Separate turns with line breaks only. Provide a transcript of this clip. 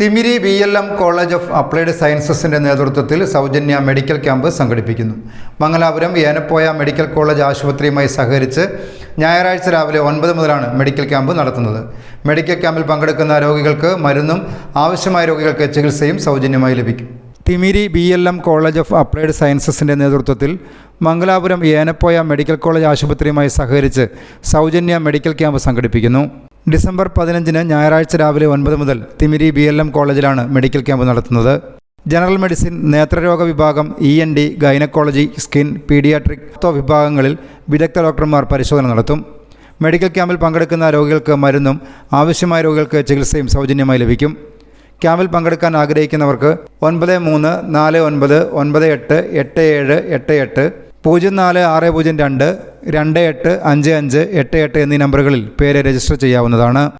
Thimiri B L M college of applied സയൻസസിന്റെ നേതൃത്വത്തിൽ സൗജന്യ medical camp സംഘടിപ്പിക്കുന്നു. മംഗലാപുരം ഏനപ്പോയ മെഡിക്കൽ കോളേജ് ആശുപത്രിയുമായി സഹകരിച്ച് ഞായറാഴ്ച രാവിലെ ഒൻപത് മുതലാണ് മെഡിക്കൽ ക്യാമ്പ് നടത്തുന്നത്. മെഡിക്കൽ ക്യാമ്പിൽ പങ്കെടുക്കുന്ന രോഗികൾക്ക് മരുന്നും ആവശ്യമായ രോഗികൾക്ക് ചികിത്സയും സൗജന്യമായി ലഭിക്കും. Thimiri B L M college of applied സയൻസസിന്റെ നേതൃത്വത്തിൽ മംഗലാപുരം ഏനപ്പോയ മെഡിക്കൽ കോളേജ് ആശുപത്രിയുമായി സഹകരിച്ച് സൗജന്യ മെഡിക്കൽ ക്യാമ്പ് സംഘടിപ്പിക്കുന്നു. ഡിസംബർ പതിനഞ്ചിന് ഞായറാഴ്ച രാവിലെ ഒൻപത് മുതൽ തിമിരി ബി എൽ എം കോളേജിലാണ് മെഡിക്കൽ ക്യാമ്പ് നടത്തുന്നത്. ജനറൽ മെഡിസിൻ നേത്രരോഗ വിഭാഗം E N T gynaecology skin paediatric വിഭാഗങ്ങളിൽ വിദഗ്ധ ഡോക്ടർമാർ പരിശോധന നടത്തും. മെഡിക്കൽ ക്യാമ്പിൽ പങ്കെടുക്കുന്ന രോഗികൾക്ക് മരുന്നും ആവശ്യമായ രോഗികൾക്ക് ചികിത്സയും സൗജന്യമായി ലഭിക്കും. ക്യാമ്പിൽ പങ്കെടുക്കാൻ ആഗ്രഹിക്കുന്നവർക്ക് ഒൻപത് മൂന്ന് നാല് ഒൻപത് ഒൻപത് എട്ട് എട്ട് ഏഴ് എട്ട് എട്ട് പൂജ്യം നാല് ആറ് പൂജ്യം രണ്ട് രണ്ട് എട്ട് അഞ്ച് അഞ്ച് എട്ട് എട്ട് എന്നീ നമ്പറുകളിൽ പേര് രജിസ്റ്റർ ചെയ്യാവുന്നതാണ്.